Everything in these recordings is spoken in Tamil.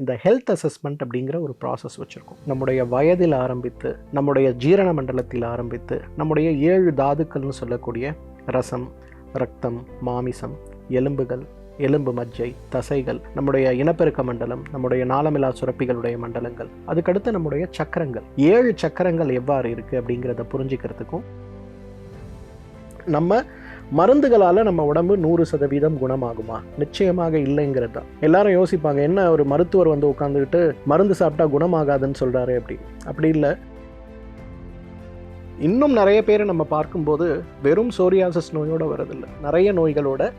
இந்த ஹெல்த் அசஸ்மெண்ட் அப்படிங்கிற ஒரு ப்ராசஸ் வச்சுருக்கோம். நம்முடைய வயதில் ஆரம்பித்து நம்முடைய ஜீரண மண்டலத்தில் ஆரம்பித்து நம்முடைய ஏழு தாதுக்கள்னு சொல்லக்கூடிய ரசம் ரத்தம் மாமிசம் எலும்புகள் எலும்பு மஜ்ஜை தசைகள் நம்முடைய இனப்பெருக்க மண்டலம் நம்முடைய நாளமிலா சுரப்பிகளுடைய மண்டலங்கள் அதுக்கடுத்து நம்முடைய சக்கரங்கள். ஏழு சக்கரங்கள் எவ்வாறு இருக்குது அப்படிங்கிறத புரிஞ்சுக்கிறதுக்கும் நம்ம மருந்துகளால் நம்ம உடம்பு நூறு சதவீதம் குணமாகுமா? நிச்சயமாக இல்லைங்கிறது தான். எல்லாரும் யோசிப்பாங்க என்ன ஒரு மருத்துவர் வந்து உட்காந்துக்கிட்டு மருந்து சாப்பிட்டா குணமாகாதுன்னு சொல்கிறாரு அப்படி. அப்படி இல்லை. இன்னும் நிறைய பேரை நம்ம பார்க்கும்போது வெறும் சோரியாசிஸ் நோயோட வரதில்லை. நிறைய நோய்களோட.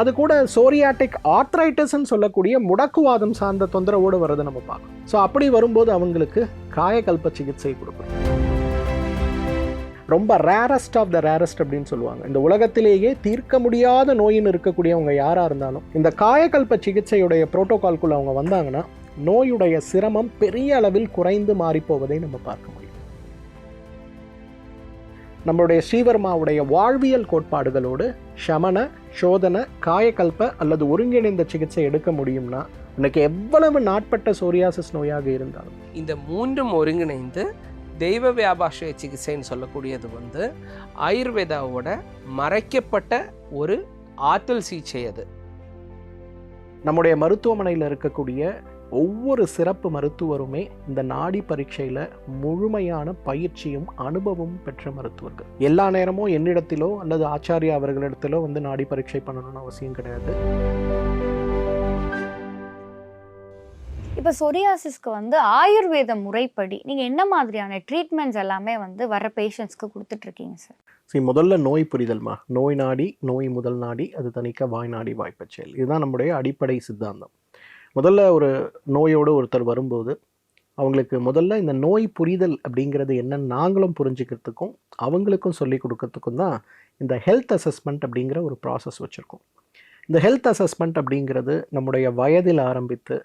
அது கூட சோரியாட்டிக் ஆர்த்ரைட்டிஸ்ன்னு சொல்லக்கூடிய முடக்குவாதம் சார்ந்த தொந்தரவோடு வரதை நம்ம பார்க்கணும். ஸோ அப்படி வரும்போது அவங்களுக்கு காயக்கல்ப சிகிச்சை கொடுக்குறோம் ரொம்ப ரேரஸ்ட் ஆஃப் த ரேரஸ்ட் அப்படின்னு சொல்லுவாங்க. இந்த உலகத்திலேயே தீர்க்க முடியாத நோயின்னு இருக்கக்கூடியவங்க யாராக இருந்தாலும் இந்த காயக்கல்ப சிகிச்சையுடைய புரோட்டோகால்குள்ள அவங்க வந்தாங்கன்னா நோயுடைய சிரமம் பெரிய அளவில் குறைந்து மாறிப்போவதை நம்ம பார்க்க முடியும். நம்மளுடைய ஸ்ரீவர்மாவுடைய வாழ்வியல் கோட்பாடுகளோடு சமண சோதனை காயக்கல்ப அல்லது ஒருங்கிணைந்த சிகிச்சை எடுக்க முடியும்னா இன்னைக்கு எவ்வளவு நாட்பட்ட சோரியாசிஸ் நோயாக இருந்தாலும் இந்த மூன்றும் ஒருங்கிணைந்து தெய்வ வியாபாஷய சிகிச்சைன்னு சொல்லக்கூடியது வந்து ஆயுர்வேதாவோட மறைக்கப்பட்ட ஒரு ஆற்றல் சிகிச்சை அது. நம்முடைய மருத்துவமனையில் இருக்கக்கூடிய ஒவ்வொரு சிறப்பு மருத்துவருமே இந்த நாடி பரீட்சையில் முழுமையான பயிற்சியும் அனுபவமும் பெற்ற மருத்துவர்கள். எல்லா நேரமும் என்னிடத்திலோ அல்லது ஆச்சாரியா அவர்களிடத்திலோ வந்து நாடி பரீட்சை பண்ணணும்னு அவசியம் கிடையாது. இப்போ சொரியாசிஸ்க்கு வந்து ஆயுர்வேத முறைப்படி நீங்கள் என்ன மாதிரியான ட்ரீட்மெண்ட்ஸ் எல்லாமே வந்து வர பேஷண்ட்ஸ்க்கு கொடுத்துட்ருக்கீங்க சார் சரி முதல்ல நோய் புரிதல்மா? நோய் நாடி நோய் முதல் நாடி அது தணிக்க வாய் நாடி வாய்ப்பச்செயல் இதுதான் நம்முடைய அடிப்படை சித்தாந்தம். முதல்ல ஒரு நோயோடு ஒருத்தர் வரும்போது அவங்களுக்கு முதல்ல இந்த நோய் புரிதல் அப்படிங்கிறது என்னன்னு நாங்களும் புரிஞ்சுக்கிறதுக்கும் அவங்களுக்கும் சொல்லி கொடுக்கறதுக்கும் தான் இந்த ஹெல்த் அசஸ்மெண்ட் அப்படிங்கிற ஒரு ப்ராசஸ் வச்சுருக்கோம். இந்த ஹெல்த் அசஸ்மெண்ட் அப்படிங்கிறது நம்முடைய வயதில் ஆரம்பித்து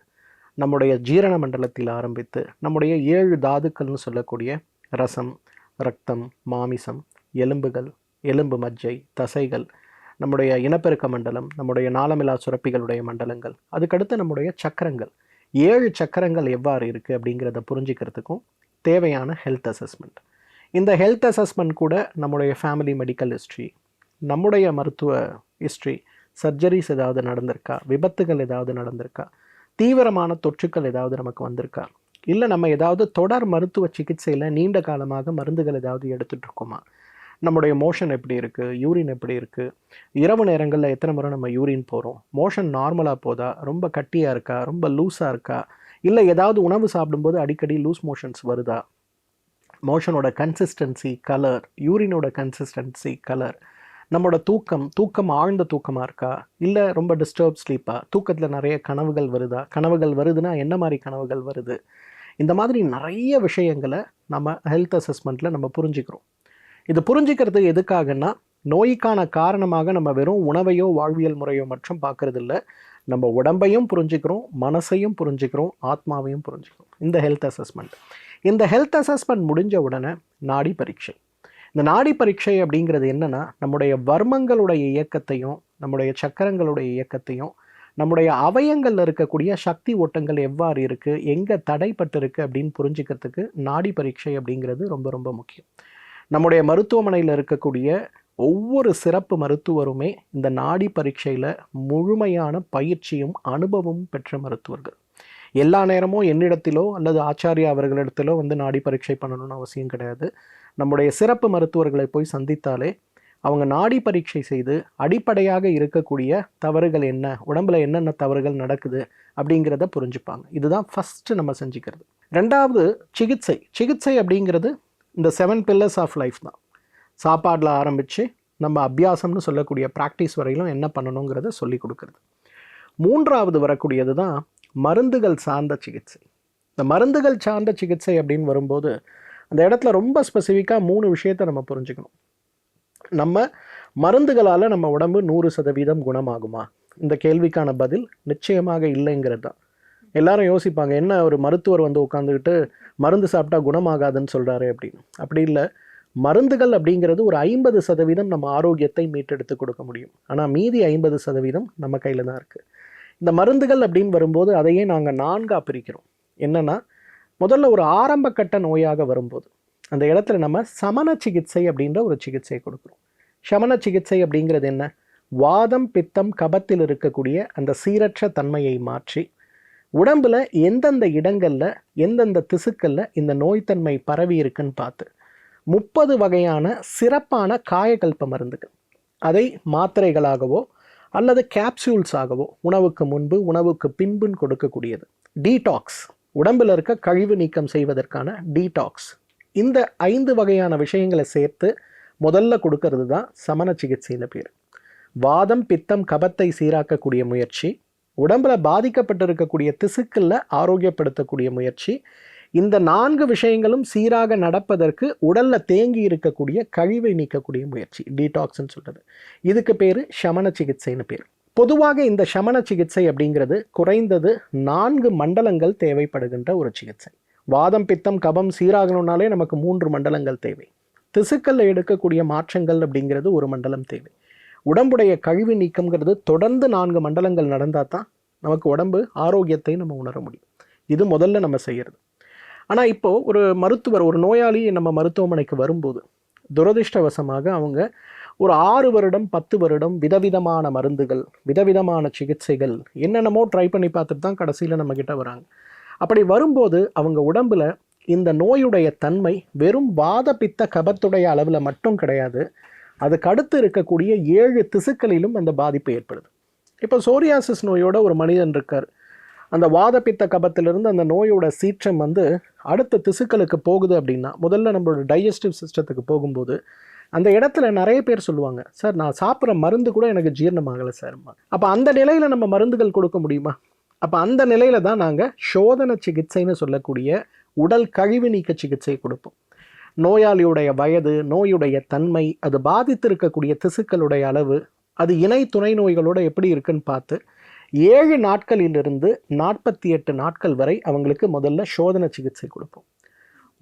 நம்முடைய ஜீரண மண்டலத்தில் ஆரம்பித்து நம்முடைய ஏழு தாதுக்கள்னு சொல்லக்கூடிய ரசம் ரத்தம் மாமிசம் எலும்புகள் எலும்பு மஜ்ஜை தசைகள் நம்முடைய இனப்பெருக்க மண்டலம் நம்முடைய நாளமிலா சுரப்பிகளுடைய மண்டலங்கள் அதுக்கடுத்து நம்முடைய சக்கரங்கள். ஏழு சக்கரங்கள் எவ்வாறு இருக்குது அப்படிங்கிறத புரிஞ்சுக்கிறதுக்கும் தேவையான ஹெல்த் அசஸ்மெண்ட் இந்த ஹெல்த் அசஸ்மெண்ட் கூட நம்முடைய ஃபேமிலி மெடிக்கல் ஹிஸ்ட்ரி நம்முடைய மருத்துவ ஹிஸ்ட்ரி சர்ஜரிஸ் ஏதாவது நடந்திருக்கா? விபத்துகள் ஏதாவது நடந்திருக்கா? தீவிரமான தொற்றுக்கள் ஏதாவது நமக்கு வந்திருக்கா? இல்லை நம்ம ஏதாவது தொடர் மருத்துவ சிகிச்சையில் நீண்ட காலமாக மருந்துகள் ஏதாவது எடுத்துகிட்டு இருக்கோமா? நம்முடைய மோஷன் எப்படி இருக்குது யூரின் எப்படி இருக்குது இரவு நேரங்களில் எத்தனை முறை நம்ம யூரின் போகிறோம் மோஷன் நார்மலாக போதா? ரொம்ப கட்டியாக இருக்கா? ரொம்ப லூஸாக இருக்கா? இல்லை ஏதாவது உணவு சாப்பிடும்போது அடிக்கடி லூஸ் மோஷன்ஸ் வருதா? மோஷனோட கன்சிஸ்டன்சி கலர் யூரினோட கன்சிஸ்டன்சி கலர். நம்மளோட தூக்கம் தூக்கம் ஆழ்ந்த தூக்கமாக இருக்கா? இல்லை ரொம்ப டிஸ்டர்ப் ஸ்லீப்பா தூக்கத்தில் நிறைய கனவுகள் வருதா? கனவுகள் வருதுன்னா என்ன மாதிரி கனவுகள் வருது? இந்த மாதிரி நிறைய விஷயங்களை நம்ம ஹெல்த் அசஸ்மெண்ட்டில் நம்ம புரிஞ்சுக்கிறோம். இது புரிஞ்சுக்கிறது எதுக்காகன்னா நோய்க்கான காரணமாக நம்ம வெறும் உணவையோ வாழ்வியல் முறையோ மற்றும் பார்க்குறதில்ல. நம்ம உடம்பையும் புரிஞ்சுக்கிறோம் மனசையும் புரிஞ்சுக்கிறோம் ஆத்மாவையும் புரிஞ்சுக்கிறோம். இந்த ஹெல்த் அசஸ்மெண்ட் இந்த ஹெல்த் அசஸ்மெண்ட் முடிஞ்ச உடனே நாடி பரீட்சை. இந்த நாடி பரீட்சை அப்படிங்கிறது என்னென்னா நம்முடைய வர்மங்களுடைய இயக்கத்தையும் நம்முடைய சக்கரங்களுடைய இயக்கத்தையும் நம்முடைய அவயங்களில் இருக்கக்கூடிய சக்தி ஓட்டங்கள் எவ்வாறு இருக்குது எங்கே தடைப்பட்டிருக்கு அப்படின்னு புரிஞ்சுக்கிறதுக்கு நாடி பரீட்சை அப்படிங்கிறது ரொம்ப ரொம்ப முக்கியம். நம்முடைய மருத்துவமனையில் இருக்கக்கூடிய ஒவ்வொரு சிறப்பு மருத்துவருமே இந்த நாடி பரீட்சையில் முழுமையான பயிற்சியும் அனுபவமும் பெற்ற மருத்துவர்கள். எல்லா நேரமும் என்னிடத்திலோ அல்லது ஆச்சாரியா அவர்களிடத்திலோ வந்து நாடி பரீட்சை பண்ணணும்னு அவசியம் கிடையாது. நம்முடைய சிறப்பு மருத்துவர்களை போய் சந்தித்தாலே அவங்க நாடி பரீட்சை செய்து அடிப்படையாக இருக்கக்கூடிய தவறுகள் என்ன உடம்புல என்னென்ன தவறுகள் நடக்குது அப்படிங்கிறத புரிஞ்சுப்பாங்க. இதுதான் ஃபஸ்ட்டு நம்ம செஞ்சுக்கிறது. ரெண்டாவது சிகிச்சை. சிகிச்சை அப்படிங்கிறது இந்த செவன் பில்லர்ஸ் ஆஃப் லைஃப் தான். சாப்பாடில் ஆரம்பித்து நம்ம அபியாசம்னு சொல்லக்கூடிய ப்ராக்டிஸ் வரையிலும் என்ன பண்ணணுங்கிறத சொல்லி கொடுக்குறது. மூன்றாவது வரக்கூடியது தான் மருந்துகள் சார்ந்த சிகிச்சை. இந்த மருந்துகள் சார்ந்த சிகிச்சை அப்படின்னு வரும்போது அந்த இடத்துல ரொம்ப ஸ்பெசிஃபிக்காக மூணு விஷயத்தை நம்ம புரிஞ்சுக்கணும். நம்ம மருந்துகளால் நம்ம உடம்பு நூறு சதவீதம் குணமாகுமா? இந்த கேள்விக்கான பதில் நிச்சயமாக இல்லைங்கிறது தான். எல்லாரும் யோசிப்பாங்க என்ன ஒரு மருத்துவர் வந்து உட்காந்துக்கிட்டு மருந்து சாப்பிட்டா குணமாகாதுன்னு சொல்கிறாரு அப்படின்னு. அப்படி இல்லை. மருந்துகள் அப்படிங்கிறது ஒரு ஐம்பது சதவீதம் நம்ம ஆரோக்கியத்தை மீட்டெடுத்து கொடுக்க முடியும். ஆனால் மீதி ஐம்பது சதவீதம் நம்ம கையில் தான் இருக்குது இந்த மருந்துகள் அப்படின்னு வரும்போது அதையே நாங்கள் நான்காக பிரிக்கிறோம். என்னென்னா முதல்ல ஒரு ஆரம்ப கட்ட நோயாக வரும்போது அந்த இடத்துல நம்ம சமண சிகிச்சை அப்படின்ற ஒரு சிகிச்சை கொடுக்குறோம். சமண சிகிச்சை அப்படிங்கிறது என்ன? வாதம் பித்தம் கபத்தில் இருக்கக்கூடிய அந்த சீரற்ற தன்மையை மாற்றி உடம்பில் எந்தெந்த இடங்களில் எந்தெந்த திசுக்களில் இந்த நோய்த்தன்மை பரவி இருக்குன்னு பார்த்து முப்பது வகையான சிறப்பான காயகல்ப மருந்துகள். அதை மாத்திரைகளாகவோ அல்லது கேப்சூல்ஸாகவோ உணவுக்கு முன்பு உணவுக்கு பின்புன்னு கொடுக்கக்கூடியது. டீடாக்ஸ் உடம்பில் இருக்க கழிவு நீக்கம் செய்வதற்கான டீடாக்ஸ் இந்த ஐந்து வகையான விஷயங்களை சேர்த்து முதல்ல கொடுக்கறது தான் சமண சிகிச்சையில் பேர். வாதம் பித்தம் கபத்தை சீராக்கக்கூடிய முயற்சி உடம்புல பாதிக்கப்பட்டிருக்கக்கூடிய திசுக்களில் ஆரோக்கியப்படுத்தக்கூடிய முயற்சி இந்த நான்கு விஷயங்களும் சீராக நடப்பதற்கு உடலில் தேங்கி இருக்கக்கூடிய கழிவை நீக்கக்கூடிய முயற்சி டீடாக்ஸ்ன்னு சொல்கிறது இதுக்கு பேர் சமண சிகிச்சைன்னு பேர். பொதுவாக இந்த சமண சிகிச்சை அப்படிங்கிறது குறைந்தது நான்கு மண்டலங்கள் தேவைப்படுகின்ற ஒரு சிகிச்சை. வாதம் பித்தம் கபம் சீராகணும்னாலே நமக்கு மூன்று மண்டலங்கள் தேவை. திசுக்களில் எடுக்கக்கூடிய மாற்றங்கள் அப்படிங்கிறது ஒரு மண்டலம் தேவை. உடம்புடைய கழிவு நீக்கம்ங்கிறது தொடர்ந்து நான்கு மண்டலங்கள் நடந்தால் தான் நமக்கு உடம்பு ஆரோக்கியத்தை நம்ம உணர முடியும். இது முதல்ல நம்ம செய்கிறது ஆனால் இப்போது ஒரு மருத்துவர் ஒரு நோயாளி நம்ம மருத்துவமனைக்கு வரும்போது துரதிர்ஷ்டவசமாக அவங்க ஒரு ஆறு வருடம் பத்து வருடம் விதவிதமான மருந்துகள் விதவிதமான சிகிச்சைகள் என்னென்னமோ ட்ரை பண்ணி பார்த்துட்டு தான் கடைசியில் நம்மக்கிட்ட வராங்க. அப்படி வரும்போது அவங்க உடம்புல இந்த நோயுடைய தன்மை வெறும் வாத பித்த கபத்துடைய அளவில் மட்டும் கிடையாது. அதுக்கு அடுத்து இருக்கக்கூடிய ஏழு திசுக்களிலும் அந்த பாதிப்பு ஏற்படுது. இப்போ சோரியாசிஸ் நோயோட ஒரு மனிதன் இருக்கார். அந்த வாதப்பித்த கபத்திலிருந்து அந்த நோயோட சீற்றம் வந்து அடுத்த திசுக்களுக்கு போகுது அப்படின்னா முதல்ல நம்மளோட டைஜஸ்டிவ் சிஸ்டத்துக்கு போகும்போது அந்த இடத்துல நிறைய பேர் சொல்லுவாங்க சார் நான் சாப்பிட்ற மருந்து கூட எனக்கு ஜீரணமாகலை சார். அப்போ அந்த நிலையில் நம்ம மருந்துகள் கொடுக்க முடியுமா? அப்போ அந்த நிலையில தான் நாங்கள் சோதனை சிகிச்சைன்னு சொல்லக்கூடிய உடல் கழிவு நீக்க சிகிச்சை கொடுப்போம். நோயாளியுடைய வயது நோயுடைய தன்மை அது பாதித்திருக்கக்கூடிய திசுக்களுடைய அளவு அது இணை துணை நோய்களோட எப்படி இருக்குன்னு பார்த்து ஏழு நாட்களிலிருந்து நாற்பத்தி எட்டு நாட்கள் வரை அவங்களுக்கு முதல்ல சோதனை சிகிச்சை கொடுப்போம்.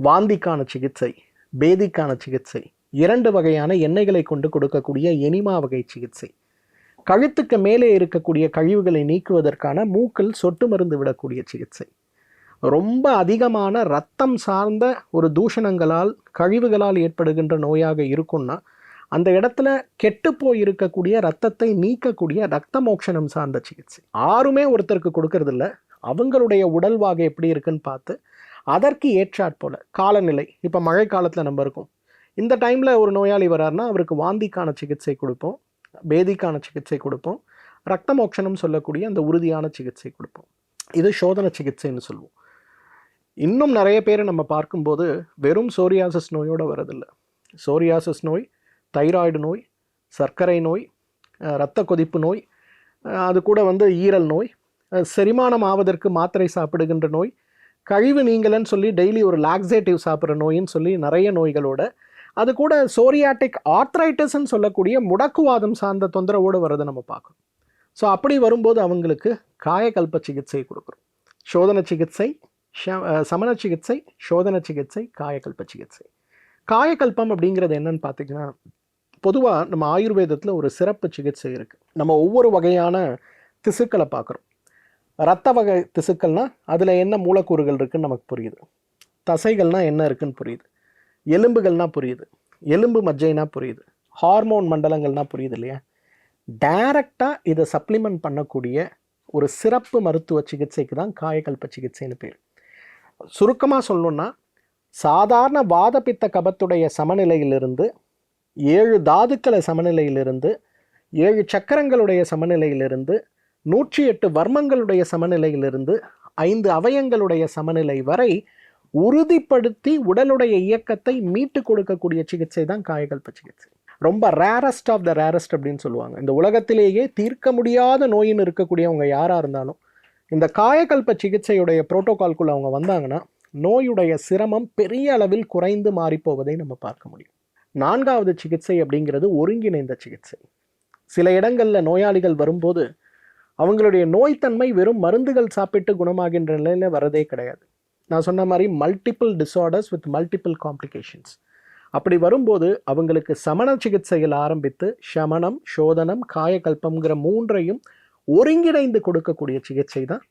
வாந்திக்கான சிகிச்சை பேதிக்கான சிகிச்சை இரண்டு வகையான எண்ணெய்களை கொண்டு கொடுக்கக்கூடிய எனிமா வகை சிகிச்சை. கழுத்துக்கு மேலே இருக்கக்கூடிய கழிவுகளை நீக்குவதற்கான மூக்கில் சொட்டு மருந்து விடக்கூடிய சிகிச்சை. ரொம்ப அதிகமான ரத்தம் சார்ந்த ஒரு தூஷணங்களால் கழிவுகளால் ஏற்படுகின்ற நோயாக இருக்கும்னா அந்த இடத்துல கெட்டுப்போய் இருக்கக்கூடிய ரத்தத்தை நீக்கக்கூடிய ரத்த மோட்சணம் சார்ந்த சிகிச்சை. ஆறுமே ஒருத்தருக்கு கொடுக்கறதில்ல. அவங்களுடைய உடல்வாக எப்படி இருக்குன்னு பார்த்து அதற்கு ஏற்றாற் போல் காலநிலை இப்போ மழை காலத்தில் நம்ம இருக்கோம். இந்த டைமில் ஒரு நோயாளி வராருன்னா அவருக்கு வாந்திக்கான சிகிச்சை கொடுப்போம். பேதிக்கான சிகிச்சை கொடுப்போம். ரத்த மோட்சணம் சொல்லக்கூடிய அந்த உறுதியான சிகிச்சை கொடுப்போம். இது சோதனை சிகிச்சைன்னு சொல்லுவோம். இன்னும் நிறைய பேரை நம்ம பார்க்கும்போது வெறும் சோரியாசஸ் நோயோடு வரதில்லை. சோரியாசஸ் நோய் தைராய்டு நோய் சர்க்கரை நோய் இரத்த கொதிப்பு நோய் அது கூட வந்து ஈரல் நோய் செரிமானம் ஆவதற்கு மாத்திரை சாப்பிடுகின்ற நோய் கழிவு நீங்கலன்னு சொல்லி டெய்லி ஒரு லாக்ஸேட்டிவ் சாப்பிட்ற நோயின்னு சொல்லி நிறைய நோய்களோட அது கூட சோரியாட்டிக் ஆர்த்ரைட்டிஸ்ன்னு சொல்லக்கூடிய முடக்குவாதம் சார்ந்த தொந்தரவோடு வரதை நம்ம பார்க்கணும். ஸோ அப்படி வரும்போது அவங்களுக்கு காயக்கல்ப சிகிச்சை கொடுக்குறோம். சோதன சிகிச்சை சமண சிகிச்சை சோதன சிகிச்சை காயக்கல்ப சிகிச்சை. காயக்கல்பம் அப்படிங்கிறது என்னன்னு பார்த்தீங்கன்னா பொதுவாக நம்ம ஆயுர்வேதத்தில் ஒரு சிறப்பு சிகிச்சை இருக்குது நம்ம ஒவ்வொரு வகையான திசுக்களை பார்க்குறோம். ரத்த வகை திசுக்கள்னா அதில் என்ன மூலக்கூறுகள் இருக்குன்னு நமக்கு புரியுது. தசைகள்னால் என்ன இருக்குன்னு புரியுது. எலும்புகள்னா புரியுது. எலும்பு மஜ்ஜைனா புரியுது. ஹார்மோன் மண்டலங்கள்னா புரியுது இல்லையா? டைரக்டாக இதை சப்ளிமெண்ட் பண்ணக்கூடிய ஒரு சிறப்பு மருத்துவ சிகிச்சைக்கு தான் காயக்கல்ப சிகிச்சைன்னு பேர். சுருக்கமாக சொல்லணுன்னா சாதாரண வாதப்பித்த கபத்துடைய சமநிலையிலிருந்து ஏழு தாதுக்களை சமநிலையிலிருந்து ஏழு சக்கரங்களுடைய சமநிலையிலிருந்து நூற்றி எட்டு வர்மங்களுடைய சமநிலையிலிருந்து ஐந்து அவயங்களுடைய சமநிலை வரை உறுதிப்படுத்தி உடலுடைய இயக்கத்தை மீட்டு கொடுக்கக்கூடிய சிகிச்சை தான் காயகல்ப சிகிச்சை. ரொம்ப ரேரஸ்ட் ஆஃப் த ரேரஸ்ட் அப்படின்னு சொல்லுவாங்க. இந்த உலகத்திலேயே தீர்க்க முடியாத நோயின்னு இருக்கக்கூடியவங்க யாராக இருந்தாலும் இந்த காயகல்ப சிகிச்சையுடைய புரோட்டோகால்குள்ளே அவங்க வந்தாங்கன்னா நோயுடைய சிரமம் பெரிய அளவில் குறைந்து மாறிப்போவதை நம்ம பார்க்க முடியும். நான்காவது சிகிச்சை அப்படிங்கிறது ஒருங்கிணைந்த சிகிச்சை. சில இடங்களில் நோயாளிகள் வரும்போது அவங்களுடைய நோய்த்தன்மை வெறும் மருந்துகள் சாப்பிட்டு குணமாகின்ற நிலையில் வரதே கிடையாது. நான் சொன்ன மாதிரி multiple disorders with multiple complications அப்படி வரும்போது அவங்களுக்கு சமண சிகிச்சையில் ஆரம்பித்து சமணம் சோதனம் காயகல்பம்ங்கிற மூன்றையும் ஒருங்கிணைந்து கொடுக்கக்கூடிய சிகிச்சை தான்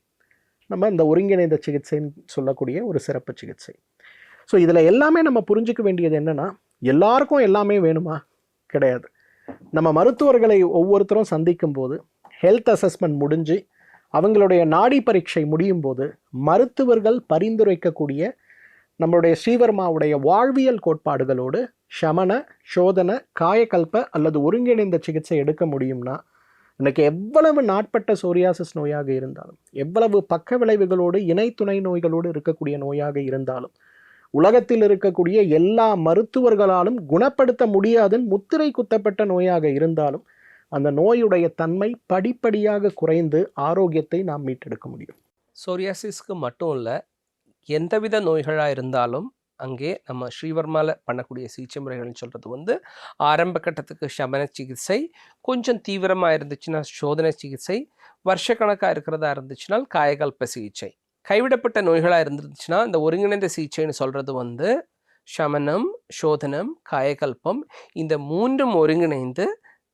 நம்ம இந்த ஒருங்கிணைந்த சிகிச்சைன்னு சொல்லக்கூடிய ஒரு சிறப்பு சிகிச்சை. ஸோ இதில் எல்லாமே நம்ம புரிஞ்சுக்க வேண்டியது என்னென்னா எல்லாருக்கும் எல்லாமே வேணுமா? கிடையாது. நம்ம மருத்துவர்களை ஒவ்வொருத்தரும் சந்திக்கும் போது ஹெல்த் அசஸ்மெண்ட் முடிஞ்சு அவங்களுடைய நாடி பரீட்சை முடியும் போது மருத்துவர்கள் பரிந்துரைக்கக்கூடிய நம்மளுடைய ஸ்ரீவர்மாவுடைய வாழ்வியல் கோட்பாடுகளோடு சமண சோதன காயக்கல்ப அல்லது ஒருங்கிணைந்த சிகிச்சை எடுக்க முடியும்னா இன்னைக்கு எவ்வளவு நாட்பட்ட சோரியாசிஸ் நோயாக இருந்தாலும் எவ்வளவு பக்க விளைவுகளோடு இணை துணை நோய்களோடு இருக்கக்கூடிய நோயாக இருந்தாலும் உலகத்தில் இருக்கக்கூடிய எல்லா மருத்துவர்களாலும் குணப்படுத்த முடியாதுன்னு முத்திரை குத்தப்பட்ட நோயாக இருந்தாலும் அந்த நோயுடைய தன்மை படிப்படியாக குறைந்து ஆரோக்கியத்தை நாம் மீட்டெடுக்க முடியும். சோரியாசிஸ்க்கு மட்டும் இல்லை எந்தவித நோய்களாக இருந்தாலும் அங்கே நம்ம ஸ்ரீவர்மாவில் பண்ணக்கூடிய சிகிச்சை முறைகள்னு சொல்கிறது வந்து ஆரம்ப கட்டத்துக்கு சமன சிகிச்சை கொஞ்சம் தீவிரமாக இருந்துச்சுன்னா சோதனை சிகிச்சை வருஷக்கணக்காக இருக்கிறதா இருந்துச்சுன்னா காயகல்ப சிகிச்சை. கைவிடப்பட்ட நோய்களாக இருந்துச்சுன்னா இந்த ஒருங்கிணைந்த சிகிச்சைன்னு சொல்கிறது வந்து சமனம் சோதனம் காயகல்பம் இந்த மூன்றும் ஒருங்கிணைந்து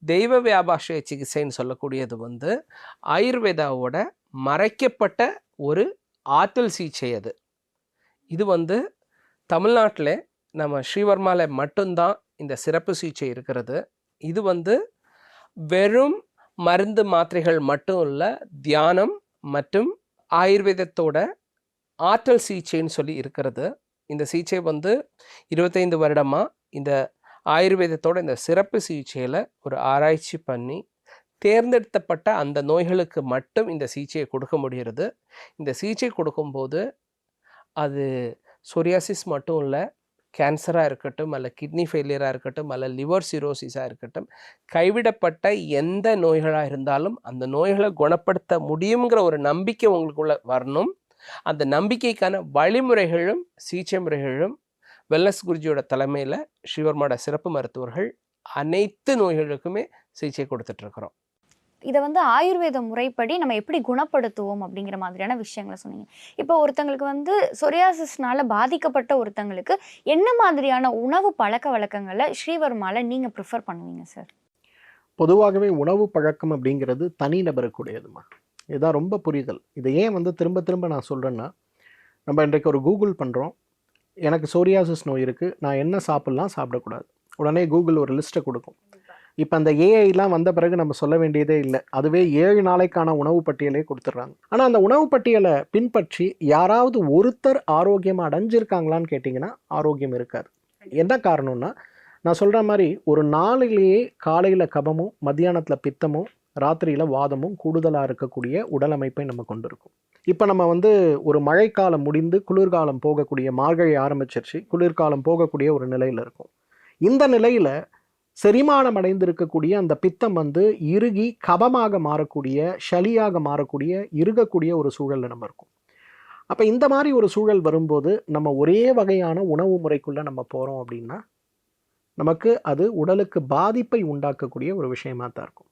தெய்வ வியாபாஷய சிகிச்சைன்னு சொல்லக்கூடியது வந்து ஆயுர்வேதாவோட மறைக்கப்பட்ட ஒரு ஆற்றல் சிகிச்சை அது. இது வந்து தமிழ்நாட்டில் நம்ம ஸ்ரீவர்மாவில் மட்டும்தான் இந்த சிறப்பு சிகிச்சை இருக்கிறது. இது வந்து வெறும் மருந்து மாத்திரைகள் மட்டும் இல்லை தியானம் மற்றும் ஆயுர்வேதத்தோட ஆற்றல் சிகிச்சைன்னு சொல்லி இருக்கிறது. இந்த சிகிச்சை வந்து இருபத்தைந்து வருடமாக இந்த ஆயுர்வேதத்தோட இந்த சிறப்பு சிகிச்சையில் ஒரு ஆராய்ச்சி பண்ணி தேர்ந்தெடுத்தப்பட்ட அந்த நோய்களுக்கு மட்டும் இந்த சிகிச்சையை கொடுக்க முடிகிறது. இந்த சிகிச்சை கொடுக்கும்போது அது சொரியாசிஸ் மட்டும் இல்லை கேன்சராக இருக்கட்டும் அல்ல கிட்னி ஃபெயிலியராக இருக்கட்டும் அல்ல லிவர் சிரோசிஸாக இருக்கட்டும் கைவிடப்பட்ட எந்த நோய்களாக இருந்தாலும் அந்த நோய்களை குணப்படுத்த முடியுங்கிற ஒரு நம்பிக்கை உங்களுக்குள்ளே வரணும். அந்த நம்பிக்கைக்கான வழிமுறைகளும் சிகிச்சை முறைகளும் வெல்லஸ் குருஜியோட தலைமையில் ஸ்ரீவர்மாவோட சிறப்பு மருத்துவர்கள் அனைத்து நோய்களுக்குமே சிகிச்சை கொடுத்துட்ருக்குறோம். இதை வந்து ஆயுர்வேத முறைப்படி நம்ம எப்படி குணப்படுத்துவோம் அப்படிங்கிற மாதிரியான விஷயங்களை சொன்னீங்க. இப்போ ஒருத்தங்களுக்கு வந்து சொரியாசிஸ்னால பாதிக்கப்பட்ட ஒருத்தங்களுக்கு என்ன மாதிரியான உணவு பழக்க வழக்கங்களை ஸ்ரீவர்மால நீங்க ப்ரிஃபர் பண்ணுவீங்க சார் பொதுவாகவே உணவு பழக்கம் அப்படிங்கிறது தனிநபருக்குடையதுமா? இதுதான் ரொம்ப புரிதல். இதை ஏன் வந்து திரும்ப திரும்ப நான் சொல்கிறேன்னா நம்ம இன்றைக்கு ஒரு கூகுள் பண்ணுறோம் எனக்கு சோரியாசிஸ் நோய் இருக்குது நான் என்ன சாப்பிட்லாம்? சாப்பிடக்கூடாது. உடனே கூகுள் ஒரு லிஸ்ட்டை கொடுக்கும். இப்போ அந்த ஏஐலாம் வந்த பிறகு நம்ம சொல்ல வேண்டியதே இல்லை. அதுவே ஏழு நாளைக்கான உணவு பட்டியலே கொடுத்துட்றாங்க. ஆனால் அந்த உணவு பட்டியலை பின்பற்றி யாராவது ஒருத்தர் ஆரோக்கியம் அடைஞ்சிருக்காங்களான்னு கேட்டிங்கன்னா ஆரோக்கியம் இருக்காது. என்ன காரணம்னா நான் சொல்கிற மாதிரி ஒரு நாளிலேயே காலையில் கபமும் மத்தியானத்தில் பித்தமும் ராத்திரியில் வாதமும் கூடுதலாக இருக்கக்கூடிய உடல் அமைப்பை நம்ம கொண்டிருக்கும். இப்போ நம்ம வந்து ஒரு மழைக்காலம் முடிந்து குளிர்காலம் போகக்கூடிய மார்கழி ஆரம்பிச்சிருச்சு. குளிர்காலம் போகக்கூடிய ஒரு நிலையில் இருக்கும். இந்த நிலையில் செரிமானம் அடைந்திருக்கக்கூடிய அந்த பித்தம் வந்து இறுகி கபமாக மாறக்கூடிய சளியாக மாறக்கூடிய இறுகக்கூடிய ஒரு சூழலில் நம்ம இருக்கும். அப்போ இந்த மாதிரி ஒரு சூழல் வரும்போது நம்ம ஒரே வகையான உணவு முறைக்குள்ளே நம்ம போகிறோம் அப்படின்னா நமக்கு அது உடலுக்கு பாதிப்பை உண்டாக்கக்கூடிய ஒரு விஷயமாக தான் இருக்கும்.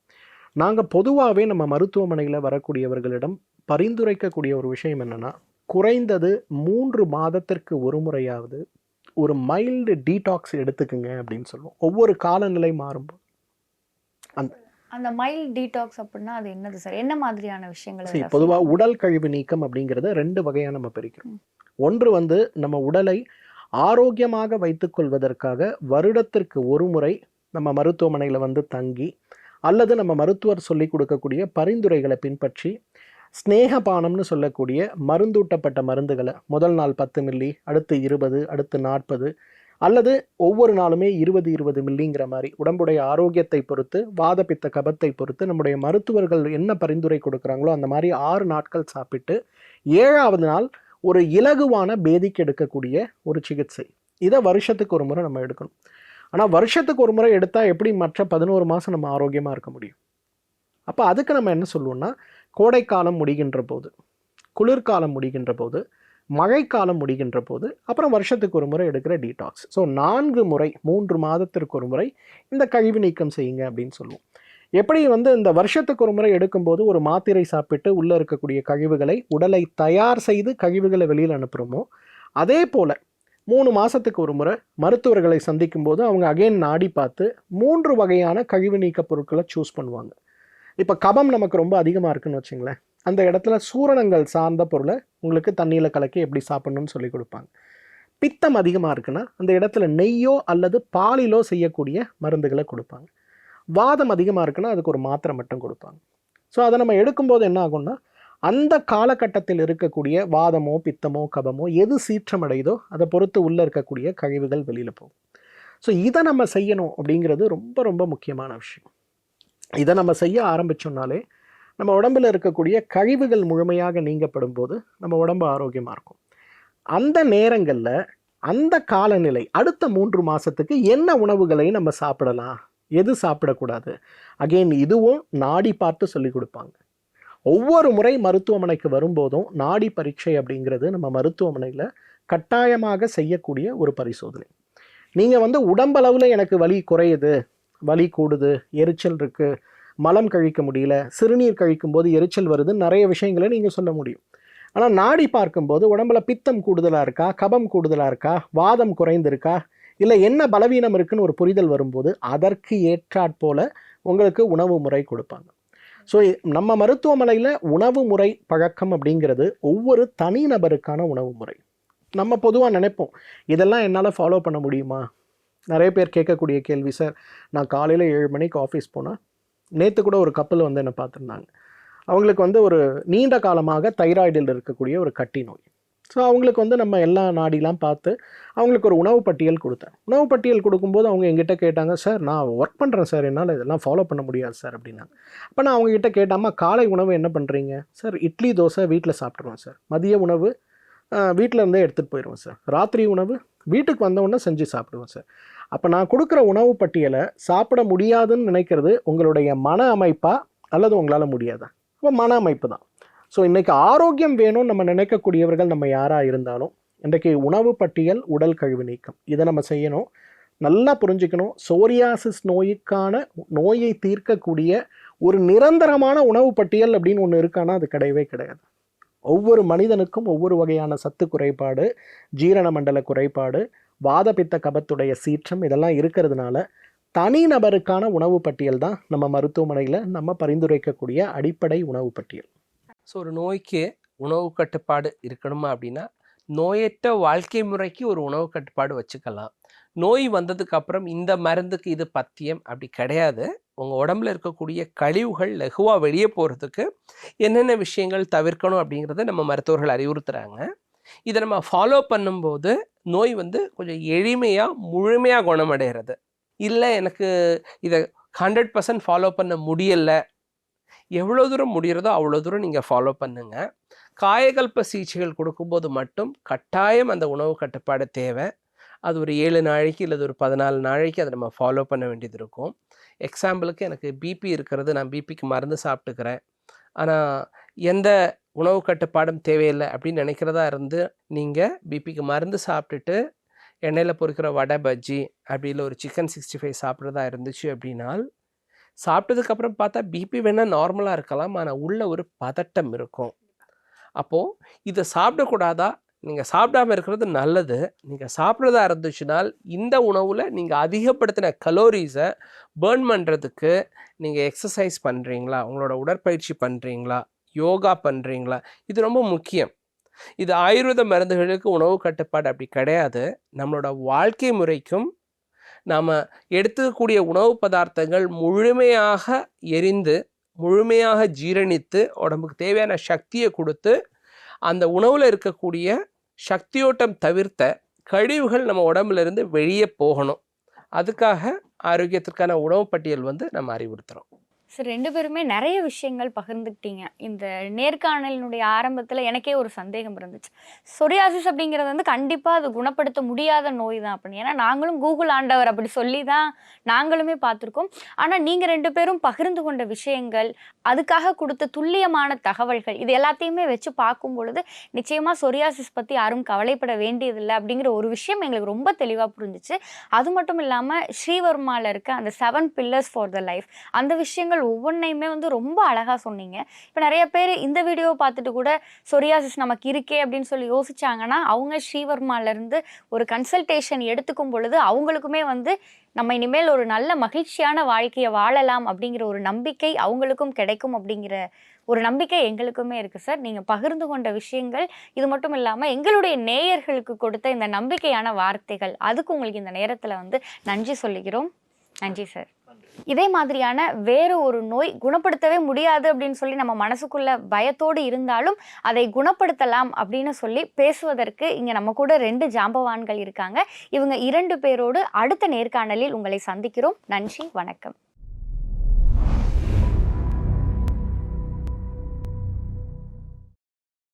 நாங்கள் பொதுவாகவே நம்ம மருத்துவமனையில் வரக்கூடியவர்களிடம் பரிந்துரைக்கக்கூடிய ஒரு விஷயம் என்னென்னா குறைந்தது மூன்று மாதத்திற்கு ஒரு முறையாவது ஒரு மைல்டு டீடாக்ஸ் எடுத்துக்குங்க அப்படின்னு சொல்லுவோம். ஒவ்வொரு காலநிலை மாறும்போது. அந்த மைல்ட் டீடாக்ஸ் அப்படின்னா அது என்னது சார்? என்ன மாதிரியான விஷயங்களை சரி பொதுவாக? உடல் கழிவு நீக்கம் அப்படிங்கிறத ரெண்டு வகையாக நம்ம பிரிக்கிறோம். ஒன்று வந்து நம்ம உடலை ஆரோக்கியமாக வைத்துக்கொள்வதற்காக வருடத்திற்கு ஒரு முறை நம்ம மருத்துவமனையில் வந்து தங்கி அல்லது நம்ம மருத்துவர் சொல்லி கொடுக்கக்கூடிய பரிந்துரைகளை பின்பற்றி ஸ்னேகபானம்னு சொல்லக்கூடிய மருந்தூட்டப்பட்ட மருந்துகளை முதல் நாள் பத்து மில்லி அடுத்து இருபது அடுத்து நாற்பது அல்லது ஒவ்வொரு நாளுமே இருபது இருபது மில்லிங்கிற மாதிரி உடம்புடைய ஆரோக்கியத்தை பொறுத்து வாதப்பித்த கபத்தை பொறுத்து நம்முடைய மருத்துவர்கள் என்ன பரிந்துரை கொடுக்குறாங்களோ அந்த மாதிரி ஆறு நாட்கள் சாப்பிட்டு ஏழாவது நாள் ஒரு இலகுவான பேதிக்கு எடுக்கக்கூடிய ஒரு சிகிச்சை. இதை வருஷத்துக்கு ஒரு முறை நம்ம எடுக்கணும். ஆனால் வருஷத்துக்கு ஒரு முறை எடுத்தால் எப்படி மற்ற பதினோரு மாதம் நம்ம ஆரோக்கியமாக இருக்க முடியும்? அப்போ அதுக்கு நம்ம என்ன சொல்லுவோம்னா கோடைக்காலம் முடிகின்ற போது குளிர்காலம் முடிகின்ற போது மழைக்காலம் முடிகின்ற போது அப்புறம் வருஷத்துக்கு ஒரு முறை எடுக்கிற டீடாக்ஸ் ஸோ நான்கு முறை மூன்று மாதத்திற்கு ஒரு முறை இந்த கழிவு நீக்கம் செய்யுங்க அப்படின்னு சொல்லுவோம். எப்படி வந்து இந்த வருஷத்துக்கு ஒரு முறை எடுக்கும்போது ஒரு மாத்திரை சாப்பிட்டு உள்ளே இருக்கக்கூடிய கழிவுகளை உடலை தயார் செய்து கழிவுகளை வெளியில் அனுப்புகிறோமோ அதே போல் மூணு மாதத்துக்கு ஒரு முறை மருத்துவர்களை சந்திக்கும் போது அவங்க அகைன் நாடி பார்த்து மூன்று வகையான கழிவு நீக்க பொருட்களை சூஸ் பண்ணுவாங்க. இப்போ கபம் நமக்கு ரொம்ப அதிகமாக இருக்குன்னு வச்சுங்களேன். அந்த இடத்துல சூரணங்கள் சார்ந்த பொருளை உங்களுக்கு தண்ணியில் கலக்கி எப்படி சாப்பிட்ணுன்னு சொல்லி கொடுப்பாங்க. பித்தம் அதிகமாக இருக்குன்னா அந்த இடத்துல நெய்யோ அல்லது பாலிலோ செய்யக்கூடிய மருந்துகளை கொடுப்பாங்க. வாதம் அதிகமாக இருக்குன்னா அதுக்கு ஒரு மாத்திரை மட்டும் கொடுப்பாங்க. ஸோ அதை நம்ம எடுக்கும்போது என்ன ஆகும்னா அந்த காலகட்டத்தில் இருக்கக்கூடிய வாதமோ பித்தமோ கபமோ எது சீற்றமடையுதோ அதை பொறுத்து உள்ளே இருக்கக்கூடிய கழிவுகள் வெளியில் போகும். ஸோ இதை நம்ம செய்யணும் அப்படிங்கிறது ரொம்ப ரொம்ப முக்கியமான விஷயம். இதை நம்ம செய்ய ஆரம்பித்தோம்னாலே நம்ம உடம்பில் இருக்கக்கூடிய கழிவுகள் முழுமையாக நீங்கப்படும் போது நம்ம உடம்பு ஆரோக்கியமாக இருக்கும். அந்த நேரங்களில் அந்த காலநிலை அடுத்த மூன்று மாதத்துக்கு என்ன உணவுகளை நம்ம சாப்பிடலாம்? எது சாப்பிடக்கூடாது? அகைன் இதுவும் நாடி பார்த்து சொல்லி கொடுப்பாங்க. ஒவ்வொரு முறை மருத்துவமனைக்கு வரும்போதும் நாடி பரீட்சை அப்படிங்கிறது நம்ம மருத்துவமனையில் கட்டாயமாக செய்யக்கூடிய ஒரு பரிசோதனை. நீங்கள் வந்து உடம்பளவில் எனக்கு வலி குறையுது வலி கூடுது எரிச்சல் இருக்குது மலம் கழிக்க முடியல சிறுநீர் கழிக்கும் போது எரிச்சல் வருது நிறைய விஷயங்களை நீங்கள் சொல்ல முடியும். ஆனால் நாடி பார்க்கும்போது உடம்புல பித்தம் கூடுதலாக இருக்கா கபம் கூடுதலாக இருக்கா வாதம் குறைந்திருக்கா இல்லை என்ன பலவீனம் இருக்குன்னு ஒரு புரிதல் வரும்போது அதற்கு ஏற்றாற்போல் உங்களுக்கு உணவு முறை கொடுப்பாங்க. ஸோ நம்ம மருத்துவமனையில் உணவு முறை பழக்கம் அப்படிங்கிறது ஒவ்வொரு தனிநபருக்கான உணவு முறை. நம்ம பொதுவாக நினைப்போம் இதெல்லாம் என்னால் ஃபாலோ பண்ண முடியுமா? நிறைய பேர் கேட்கக்கூடிய கேள்வி சார் நான் காலையில் ஏழு மணிக்கு ஆஃபீஸ் போனால் நேற்று கூட ஒரு கப்பல் வந்து என்னை பார்த்துருந்தாங்க. அவங்களுக்கு வந்து ஒரு நீண்ட காலமாக தைராய்டில் இருக்கக்கூடிய ஒரு கட்டி நோய். ஸோ அவங்களுக்கு வந்து நம்ம எல்லா நாடிலாம் பார்த்து அவங்களுக்கு ஒரு உணவு பட்டியல் கொடுத்தேன். உணவு பட்டியல் கொடுக்கும்போது அவங்க எங்கிட்ட கேட்டாங்க சார் நான் ஒர்க் பண்ணுறேன் சார் என்னால் இதெல்லாம் ஃபாலோ பண்ண முடியாது சார் அப்படின்னாங்க. அப்போ நான் அவங்ககிட்ட கேட்டாமா காலை உணவு என்ன பண்ணுறீங்க சார் இட்லி தோசை வீட்டில் சாப்பிட்ருவேன் சார். மதிய உணவு வீட்டில் இருந்தே எடுத்துகிட்டு போயிடுவோம் சார். ராத்திரி உணவு வீட்டுக்கு வந்தவுடனே செஞ்சு சாப்பிடுவோம் சார். அப்போ நான் கொடுக்குற உணவு பட்டியலை சாப்பிட முடியாதுன்னு நினைக்கிறது உங்களுடைய மன அமைப்பா அல்லது உங்களால் முடியாதா? அப்போ மன அமைப்பு தான். ஸோ இன்றைக்கி ஆரோக்கியம் வேணும்னு நம்ம நினைக்கக்கூடியவர்கள் நம்ம யாராக இருந்தாலும் இன்றைக்கி உணவு பட்டியல் உடல் கழிவு நீக்கம். இதை நம்ம செய்யணும். நல்லா புரிஞ்சுக்கணும். சோரியாசிஸ் நோய்க்கான நோயை தீர்க்கக்கூடிய ஒரு நிரந்தரமான உணவு பட்டியல் அப்படின்னு ஒன்று இருக்கானா அது கிடையவே கிடையாது. ஒவ்வொரு மனிதனுக்கும் ஒவ்வொரு வகையான சத்து குறைபாடு ஜீரண மண்டல குறைபாடு வாதபித்த கபத்துடைய சீற்றம் இதெல்லாம் இருக்கிறதுனால தனி நபருக்கான உணவு பட்டியல் தான் நம்ம மருத்துவமனையில் நம்ம பரிந்துரைக்கக்கூடிய அடிப்படை உணவு பட்டியல். ஸோ ஒரு நோய்க்கு உணவு கட்டுப்பாடு இருக்கணுமா அப்படின்னா நோயற்ற வாழ்க்கை முறைக்கு ஒரு உணவு கட்டுப்பாடு வச்சுக்கலாம். நோய் வந்ததுக்கப்புறம் இந்த மருந்துக்கு இது பத்தியம் அப்படி கிடையாது. உங்கள் உடம்புல இருக்கக்கூடிய கழிவுகள் லகுவாக வெளியே போகிறதுக்கு என்னென்ன விஷயங்கள் தவிர்க்கணும் அப்படிங்கிறத நம்ம மருத்துவர்கள் அறிவுறுத்துகிறாங்க இதை நம்ம ஃபாலோ பண்ணும்போது நோய் வந்து கொஞ்சம் எளிமையாக முழுமையாக குணமடைகிறது. இல்லை எனக்கு இதை ஹண்ட்ரட் பர்சன்ட் ஃபாலோ பண்ண முடியலை எவ்வளோ தூரம் முடிகிறதோ அவ்வளோ தூரம் நீங்கள் ஃபாலோ பண்ணுங்கள் காயகல்ப சிகிச்சைகள் கொடுக்கும்போது மட்டும் கட்டாயம் அந்த உணவு கட்டுப்பாடு தேவை. அது ஒரு ஏழு நாளைக்கு இல்லை ஒரு பதினாலு நாளைக்கு அதை நம்ம ஃபாலோ பண்ண வேண்டியது இருக்கும். எக்ஸாம்பிளுக்கு எனக்கு பிபி இருக்கிறது நான் பிபிக்கு மருந்து சாப்பிட்டுக்கிறேன். ஆனால் எந்த உணவு கட்டுப்பாடும் தேவையில்லை அப்படின்னு நினைக்கிறதா இருந்து நீங்கள் பிபிக்கு மருந்து சாப்பிட்டுட்டு எண்ணெயில் பொறுக்கிற வடை பஜ்ஜி அப்படி இல்லை ஒரு சிக்கன் சிக்ஸ்டி ஃபைவ் சாப்பிட்றதா இருந்துச்சு அப்படின்னால் சாப்பிட்டதுக்கப்புறம் பார்த்தா பிபி வேணால் நார்மலாக இருக்கலாம். ஆனால் உள்ள ஒரு பதட்டம் இருக்கும். அப்போது இதை சாப்பிடக்கூடாதா? நீங்கள் சாப்பிடாம இருக்கிறது நல்லது. நீங்கள் சாப்பிட்றதா இருந்துச்சுனால் இந்த உணவில் நீங்கள் அதிகப்படுத்தின கலோரிஸை பேர்ன் பண்ணுறதுக்கு நீங்கள் எக்ஸசைஸ் பண்ணுறீங்களா உங்களோட உடற்பயிற்சி பண்ணுறீங்களா யோகா பண்ணுறீங்களா இது ரொம்ப முக்கியம். இது ஆயுர்வேத மருந்துகளுக்கு உணவு கட்டுப்பாடு அப்படி கிடையாது. நம்மளோட வாழ்க்கை முறைக்கும் நாம் எடுத்துக்கக்கூடிய உணவு பதார்த்தங்கள் முழுமையாக எரிந்து முழுமையாக ஜீரணித்து உடம்புக்கு தேவையான சக்தியை கொடுத்து அந்த உணவில் இருக்கக்கூடிய சக்தியோட்டம் தவிர்த்த கழிவுகள் நம்ம உடம்புலேருந்து வெளியே போகணும். அதுக்காக ஆரோக்கியத்திற்கான உணவு பட்டியல் வந்து நம்ம அறிவுறுத்துகிறோம் சார் ரெண்டு பேருமே நிறைய விஷயங்கள் பகிர்ந்துக்கிட்டீங்க. இந்த நேர்காணலினுடைய ஆரம்பத்தில் எனக்கே ஒரு சந்தேகம் இருந்துச்சு. சொரியாசிஸ் அப்படிங்கிறது வந்து கண்டிப்பாக அது குணப்படுத்த முடியாத நோய் தான் அப்படின்னு. ஏன்னா நாங்களும் கூகுள் ஆண்டவர் அப்படி சொல்லி தான் நாங்களுமே பார்த்துருக்கோம். ஆனால் நீங்கள் ரெண்டு பேரும் பகிர்ந்து கொண்ட விஷயங்கள் அதுக்காக கொடுத்த துல்லியமான தகவல்கள் இது எல்லாத்தையுமே வச்சு பார்க்கும் பொழுது நிச்சயமாக சொரியாசிஸ் பற்றி யாரும் கவலைப்பட வேண்டியதில்லை அப்படிங்கிற ஒரு விஷயம் எங்களுக்கு ரொம்ப தெளிவாக புரிஞ்சிச்சு. அது மட்டும் இல்லாமல் ஸ்ரீவர்மாவில் இருக்க அந்த seven pillars for the life அந்த விஷயங்கள் ஒவ்வொன்றையுமே வந்து ரொம்ப அழகாக சொன்னீங்க. இப்போ நிறைய பேர் இந்த வீடியோவை பார்த்துட்டு கூட சொரியாசிஸ் நமக்கு இருக்கே அப்படின்னு சொல்லி யோசிச்சாங்கன்னா அவங்க ஸ்ரீவர்மாலேருந்து ஒரு கன்சல்டேஷன் எடுத்துக்கும் பொழுது அவங்களுக்குமே வந்து நம்ம இனிமேல் ஒரு நல்ல மகிழ்ச்சியான வாழ்க்கையை வாழலாம் அப்படிங்கிற ஒரு நம்பிக்கை அவங்களுக்கும் கிடைக்கும் அப்படிங்கிற ஒரு நம்பிக்கை எங்களுக்குமே இருக்குது சார். நீங்கள் பகிர்ந்து கொண்ட விஷயங்கள் இது மட்டும் இல்லாமல் எங்களுடைய நேயர்களுக்கு கொடுத்த இந்த நம்பிக்கையான வார்த்தைகள் அதுக்கு உங்களுக்கு இந்த நேரத்தில் வந்து நன்றி சொல்லுகிறோம். நன்றி சார். இதே மாதிரியான வேறு ஒரு நோய் குணப்படுத்தவே முடியாது அப்படின்னு சொல்லி நம்ம மனசுக்குள்ள பயத்தோடு இருந்தாலும் அதை குணப்படுத்தலாம் அப்படின்னு சொல்லி பேசுவதற்கு இங்கே நம்ம கூட ரெண்டு ஜாம்பவான்கள் இருக்காங்க. இவங்க இரண்டு பேரோடு அடுத்த நேர்காணலில் உங்களை சந்திக்கிறோம். நன்றி வணக்கம்.